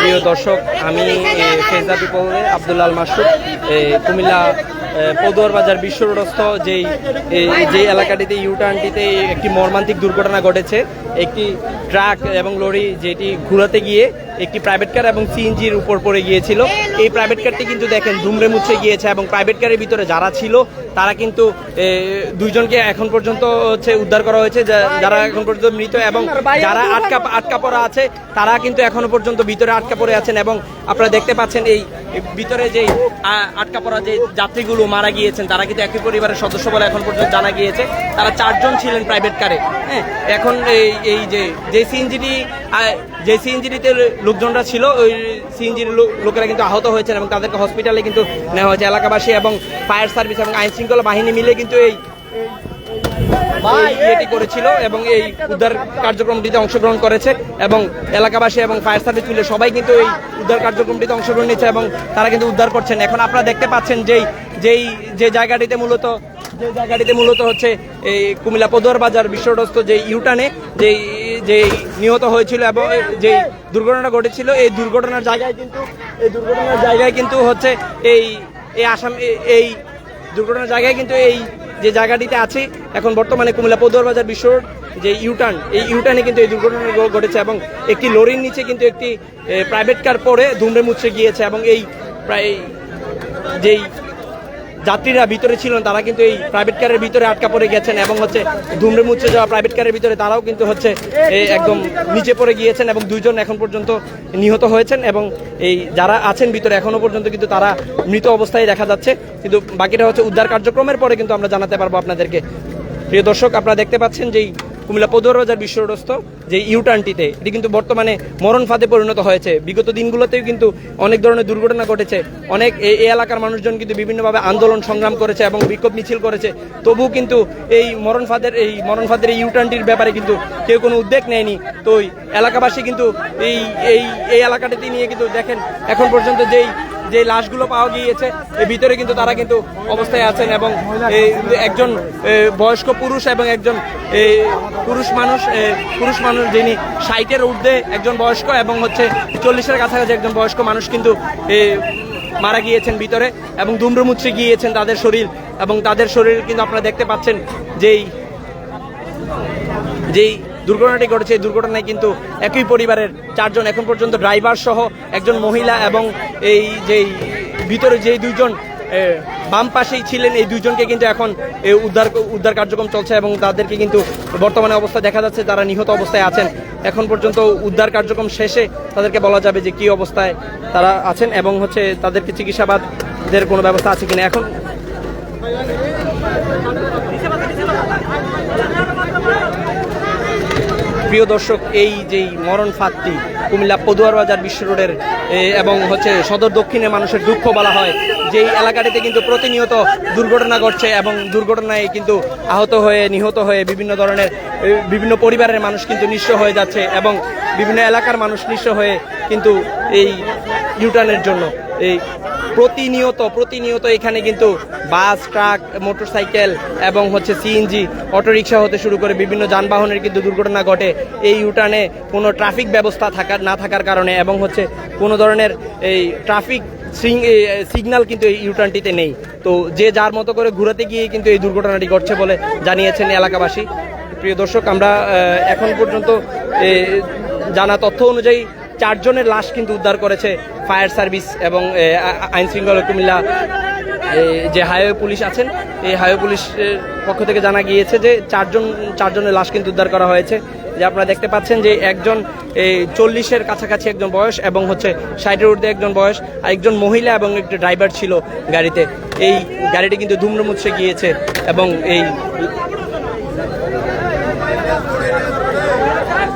প্রিয় দর্শক, আমি ফেজা পিপলে আবদুল্লাল মাসুদ কুমিল্লা পদুয়ার বাজার বিশ্ব রোডস্থ যেই যেই এলাকাটিতে ইউটার্নটিতে একটি মর্মান্তিক দুর্ঘটনা ঘটেছে, একটি ট্রাক এবং লরি যেটি ঘুরাতে গিয়ে একটি প্রাইভেট কার এবং সিএনজির উপর পড়ে গিয়েছিল। এই প্রাইভেট কারটি কিন্তু দেখেন ধুমড়ে মুছে গিয়েছে এবং প্রাইভেট কারের ভিতরে যারা ছিল, তারা কিন্তু দুইজনকে এখন পর্যন্ত হচ্ছে উদ্ধার করা হয়েছে যারা এখন পর্যন্ত মৃত এবং যারা আটকা আটকা পড়া আছে, তারা কিন্তু এখনও পর্যন্ত ভিতরে আটকা পড়ে আছেন এবং আপনারা দেখতে পাচ্ছেন এই ভিতরে যে আটকা পড়া যে যাত্রীগুলো মারা গিয়েছেন, তারা কিন্তু একই পরিবারের সদস্য বলে এখন পর্যন্ত জানা গিয়েছে। তারা চারজন ছিলেন প্রাইভেট কারে হ্যাঁ? এখন এই এই যে যে সিএনজিটি যে সিএনজিটিতে লোকজনরা ছিল, ওই সিএনজির লোকেরা কিন্তু আহত হয়েছেন এবং তাদেরকে হসপিটালে কিন্তু নেওয়া হয়েছে। এলাকাবাসী এবং ফায়ার সার্ভিস এবং আইন শৃঙ্খলা বাহিনী মিলে কিন্তু এই এই ইয়েটি করেছিল এবং এই উদ্ধার কার্যক্রমটিতে অংশগ্রহণ করেছে এবং এলাকাবাসী এবং ফায়ার সার্ভিস মিলে সবাই কিন্তু এই উদ্ধার কার্যক্রমটিতে অংশগ্রহণ নিচ্ছে এবং তারা কিন্তু উদ্ধার করছেন। এখন আপনারা দেখতে পাচ্ছেন যেই যেই, যে জায়গাটিতে মূলত, যে জায়গাটিতে মূলত হচ্ছে এই কুমিল্লা পদুয়ার বাজার বিশ্বরস্ত যে ইউটানে যেই যে নিহত হয়েছিল এবং যে দুর্ঘটনা ঘটেছিল, এই দুর্ঘটনার জায়গায় কিন্তু, এই দুর্ঘটনার জায়গায় কিন্তু হচ্ছে এই এই আসাম এই দুর্ঘটনার জায়গায় কিন্তু এই যে জায়গাটিতে আছে, এখন বর্তমানে কুমিল্লা পদুয়ার বাজার বিশ্ব যে ইউটার্ন এই ইউটার্নে কিন্তু এই দুর্ঘটনা ঘটেছে এবং একটি লরির নিচে কিন্তু একটি প্রাইভেট কার পরে ধুমড়ে মুচড়ে গিয়েছে এবং এই প্রায়, যেই যাত্রীরা ভিতরে ছিল না, তারা কিন্তু এই প্রাইভেট কারের ভিতরে আটকা পড়ে গেছেন এবং হচ্ছে ধুমড়ে মুচড়ে যাওয়া প্রাইভেট কারের ভিতরে তারাও কিন্তু হচ্ছে একদম নিচে পড়ে গিয়েছেন এবং দুইজন এখন পর্যন্ত নিহত হয়েছেন এবং এই যারা আছেন ভিতরে এখনও পর্যন্ত কিন্তু তারা মৃত অবস্থায় দেখা যাচ্ছে। কিন্তু বাকিটা হচ্ছে উদ্ধার কার্যক্রমের পরে কিন্তু আমরা জানাতে পারব আপনাদেরকে। প্রিয় দর্শক, আপনারা দেখতে পাচ্ছেন যেই কুমিল্লা পদুয়ার বাজার বিশ্বরস্ত যে ইউটার্নটিতে, এটি কিন্তু বর্তমানে মরণ ফাঁদে পরিণত হয়েছে। বিগত দিনগুলোতেও কিন্তু অনেক ধরনের দুর্ঘটনা ঘটেছে। অনেক এই এলাকার মানুষজন কিন্তু বিভিন্নভাবে আন্দোলন সংগ্রাম করেছে এবং বিক্ষোভ মিছিল করেছে। তবুও কিন্তু এই মরণ ফাঁদের, এই মরণ ফাঁদের এই ইউটার্নটির ব্যাপারে কিন্তু কেউ কোনো উদ্যোগ নেয়নি। তো এলাকাবাসী কিন্তু এই এই এই এলাকাটিতে নিয়ে কিন্তু দেখেন, এখন পর্যন্ত যেই যে লাশগুলো পাওয়া গিয়েছে, এর ভিতরে কিন্তু তারা কিন্তু অবস্থায় আছেন এবং একজন বয়স্ক পুরুষ এবং একজন পুরুষ মানুষ পুরুষ মানুষ যিনি ষাটের ঊর্ধ্বে একজন বয়স্ক এবং হচ্ছে চল্লিশের কাছাকাছি একজন বয়স্ক মানুষ কিন্তু মারা গিয়েছেন ভিতরে এবং দুম্রমুচড়ে গিয়েছেন তাদের শরীর এবং তাদের শরীর কিন্তু আপনারা দেখতে পাচ্ছেন যেই যেই দুর্ঘটনাটি ঘটেছে। এই দুর্ঘটনায় কিন্তু একই পরিবারের চারজন এখন পর্যন্ত ড্রাইভার সহ একজন মহিলা এবং এই যেই ভিতরে যেই দুইজন এ, বাম পাশেই ছিলেন এই দুইজনকে কিন্তু এখন উদ্ধার উদ্ধার কার্যক্রম চলছে এবং তাদেরকে কিন্তু বর্তমানে অবস্থা দেখা যাচ্ছে তারা নিহত অবস্থায় আছেন। এখন পর্যন্ত উদ্ধার কার্যক্রম শেষে তাদেরকে বলা যাবে যে কি অবস্থায় তারা আছেন এবং হচ্ছে তাদেরকে চিকিৎসাবাদের কোনো ব্যবস্থা আছে কিনা। এখন প্রিয় দর্শক, এই যেই মরণ ফাঁদটি কুমিল্লা পদুয়ার বাজার বিশ্ব রোডের এবং হচ্ছে সদর দক্ষিণে মানুষের দুঃখ বলা হয়, যেই এলাকাটিতে কিন্তু প্রতিনিয়ত দুর্ঘটনা ঘটছে এবং দুর্ঘটনায় কিন্তু আহত হয়ে, নিহত হয়ে বিভিন্ন ধরনের বিভিন্ন পরিবারের মানুষ কিন্তু নিঃস্ব হয়ে যাচ্ছে এবং বিভিন্ন এলাকার মানুষ নিঃস্ব হয়ে কিন্তু এই ইউটার্নের জন্য এই প্রতিনিয়ত প্রতিনিয়ত এখানে কিন্তু বাস, ট্রাক, মোটরসাইকেল এবং হচ্ছে সিএনজি অটোরিকশা হতে শুরু করে বিভিন্ন যানবাহনের কিন্তু দুর্ঘটনা ঘটে। এই ইউটার্নে কোনো ট্রাফিক ব্যবস্থা থাকার না থাকার কারণে এবং হচ্ছে কোনো ধরনের এই ট্রাফিক সিগন্যাল কিন্তু এই ইউটার্নটিতে নেই। তো যে যার মতো করে ঘুরাতে গিয়ে কিন্তু এই দুর্ঘটনাটি ঘটছে বলে জানিয়েছেন এলাকাবাসী। প্রিয় দর্শক, আমরা এখন পর্যন্ত জানা তথ্য অনুযায়ী চারজনের লাশ কিন্তু উদ্ধার করেছে ফায়ার সার্ভিস এবং এ, আ- আইন শৃঙ্খলা কুমিল্লা যে হাইওয়ে পুলিশ আছেন এই হাইওয়ে পুলিশের পক্ষ থেকে জানা গিয়েছে যে চারজন চারজনের লাশ কিন্তু উদ্ধার করা হয়েছে। যে আপনারা দেখতে পাচ্ছেন যে একজন এই চল্লিশের কাছাকাছি একজন বয়স এবং হচ্ছে ষাটের ঊর্ধ্বে একজন বয়স আর একজন মহিলা এবং একটি ড্রাইভার ছিল গাড়িতে। এই গাড়িটি কিন্তু ধুমরুমুচ্ছে গিয়েছে এবং এই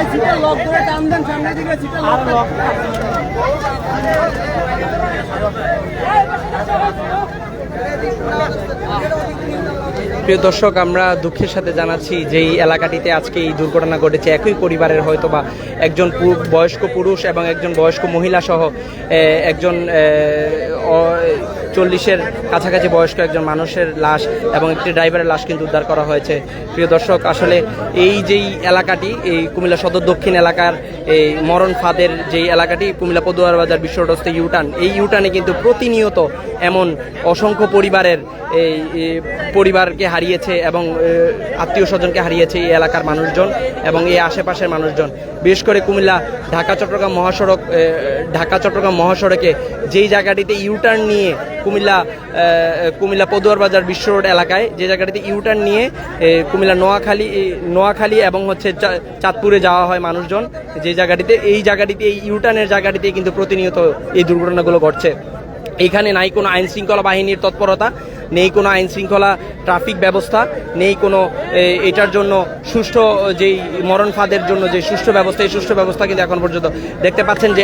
ভাই সিটের লক ধরে টান দেন সামনে দিকে সিটের লক লক প্রিয় দর্শক, আমরা দুঃখের সাথে জানাচ্ছি যে এই এলাকাটিতে আজকে এই দুর্ঘটনা ঘটেছে। একই পরিবারের হয়তো বা একজন বয়স্ক পুরুষ এবং একজন বয়স্ক মহিলা সহ একজন চল্লিশের কাছাকাছি বয়স্ক একজন মানুষের লাশ এবং একটি ড্রাইভারের লাশ কিন্তু উদ্ধার করা হয়েছে। প্রিয় দর্শক, আসলে এই যেই এলাকাটি, এই কুমিল্লা সদর দক্ষিণ এলাকার এই মরণ ফাঁদের যেই এলাকাটি, কুমিল্লা পদুয়ার বাজার বিশ্ব রোডস্থ ইউটার্ন, এই ইউটার্নে কিন্তু প্রতিনিয়ত এমন অসংখ্য পরিবারের এই পরিবারকে হারিয়েছে এবং আত্মীয় স্বজনকে হারিয়েছে এই এলাকার মানুষজন এবং এই আশেপাশের মানুষজন। বিশেষ করে কুমিল্লা ঢাকা চট্টগ্রাম মহাসড়ক ঢাকা চট্টগ্রাম মহাসড়কে যেই জায়গাটিতে ইউটার্ন নিয়ে কুমিল্লা কুমিল্লা পদুয়ার বাজার বিশ্ব রোড এলাকায় যে জায়গাটিতে ইউটার্ন নিয়ে কুমিল্লা নোয়াখালী নোয়াখালী এবং হচ্ছে চাঁদপুরে যাওয়া হয় মানুষজন। যে জায়গাটিতে, এই জায়গাটিতে, এই ইউটার্নের জায়গাটিতে কিন্তু প্রতিনিয়ত এই দুর্ঘটনাগুলো ঘটছে। এখানে নাই কোনো আইন শৃঙ্খলা বাহিনীর তৎপরতা, নেই কোনো আইন শৃঙ্খলা ট্রাফিক ব্যবস্থা, নেই কোনো এটার জন্য সুষ্ঠু, যেই মরণ ফাঁদের জন্য যে সুষ্ঠু ব্যবস্থা, এই সুষ্ঠু ব্যবস্থা কিন্তু এখন পর্যন্ত দেখতে পাচ্ছেন যে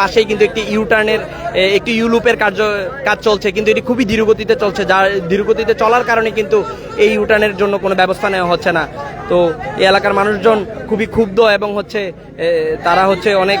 পাশেই কিন্তু একটি ইউটার্নের একটি ইউলুপের কার্য, কাজ চলছে, কিন্তু এটি খুবই ধীরগতিতে চলছে, যার ধীরগতিতে চলার কারণে কিন্তু এই ইউটার্নের জন্য কোনো ব্যবস্থা নেওয়া হচ্ছে না। তো এই এলাকার মানুষজন খুবই ক্ষুব্ধ এবং হচ্ছে তারা হচ্ছে অনেক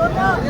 ভাই